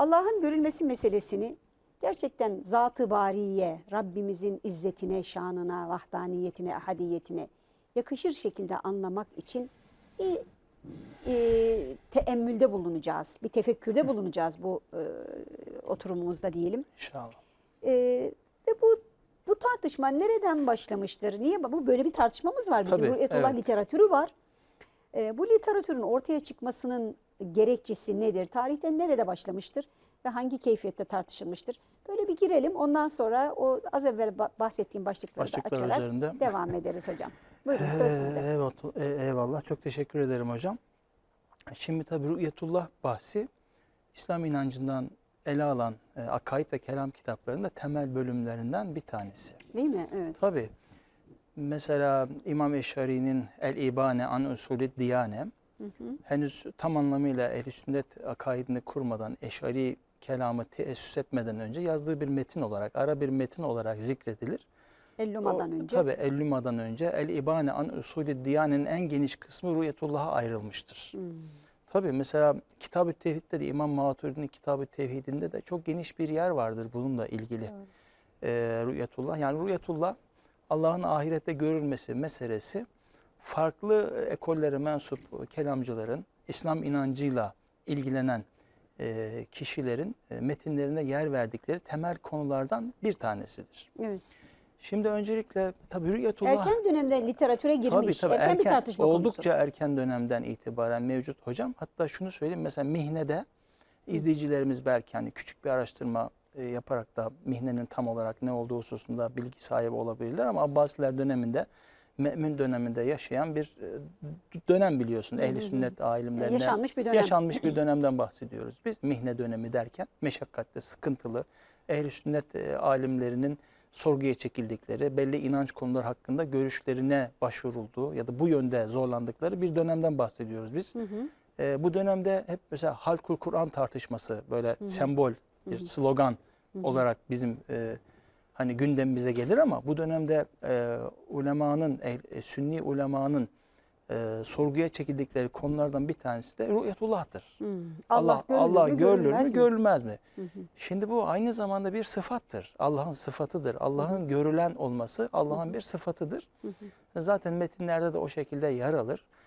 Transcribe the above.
Allah'ın görülmesi meselesini gerçekten zat-ı bariye, Rabbimizin izzetine, şanına, vahdaniyetine, ahadiyetine yakışır şekilde anlamak için bir e, teemmülde bulunacağız, bir tefekkürde bulunacağız bu e, oturumumuzda diyelim. İnşallah. E, ve bu bu tartışma nereden başlamıştır? Niye bu böyle bir tartışmamız var bizim Tabii, Ruhiyetullah evet. literatürü var. E, bu literatürün ortaya çıkmasının gerekçesi nedir? Tarihte nerede başlamıştır ve hangi keyfiyette tartışılmıştır? Böyle bir girelim. Ondan sonra o az evvel ba- bahsettiğim başlıkları da Başlıklar açarak üzerinde. devam ederiz hocam. Buyurun söz sizde. Ee, Evet, e- eyvallah. Çok teşekkür ederim hocam. Şimdi tabii Rü'yetullah bahsi İslam inancından ele alan e, akaid ve kelam kitaplarında temel bölümlerinden bir tanesi. Değil mi? Evet. Tabii mesela İmam Eşari'nin El-İbane an usulü diyane henüz tam anlamıyla ehl sünnet akaidini kurmadan Eşari kelamı teessüs etmeden önce yazdığı bir metin olarak, ara bir metin olarak zikredilir. Elluma'dan önce. Tabii Elluma'dan önce El-İbane an usulü diyanenin en geniş kısmı Ruhiyetullah'a ayrılmıştır. Hmm. Tabii mesela Kitab-ı Tevhid'de de İmam Maturidi'nin Kitab-ı Tevhid'inde de çok geniş bir yer vardır bununla ilgili. Evet. Ee, rüyetullah yani rüyetullah Allah'ın ahirette görülmesi meselesi farklı ekollere mensup kelamcıların İslam inancıyla ilgilenen e, kişilerin e, metinlerine yer verdikleri temel konulardan bir tanesidir. Evet. Şimdi öncelikle tabii rüyetullah Erken dönemde literatüre girmiş. Tabii, tabii, erken, bir tartışma konusu. Oldukça erken dönemden itibaren mevcut hocam. Hatta şunu söyleyeyim mesela Mihne'de izleyicilerimiz belki hani küçük bir araştırma e, yaparak da Mihne'nin tam olarak ne olduğu hususunda bilgi sahibi olabilirler ama Abbasiler döneminde Me'mün döneminde yaşayan bir e, dönem biliyorsun. Ehli sünnet alimlerine Yaşanmış bir dönem. yaşanmış bir dönemden bahsediyoruz. Biz mihne dönemi derken meşakkatli, sıkıntılı, ehli sünnet e, alimlerinin sorguya çekildikleri, belli inanç konuları hakkında görüşlerine başvurulduğu ya da bu yönde zorlandıkları bir dönemden bahsediyoruz biz. Hı hı. E, bu dönemde hep mesela halkul Kur'an tartışması böyle sembol, bir slogan olarak bizim e, hani gündemimize gelir ama bu dönemde e, ulemanın, ehl- e, sünni ulemanın e, sorguya çekildikleri konulardan bir tanesi de ruhiyetullah'tır. Hmm. Allah, Allah mü, görülür görülmez mü, mi? görülmez mi? Şimdi bu aynı zamanda bir sıfattır. Allah'ın sıfatıdır. Allah'ın görülen olması Allah'ın bir sıfatıdır. Zaten metinlerde de o şekilde yer alır.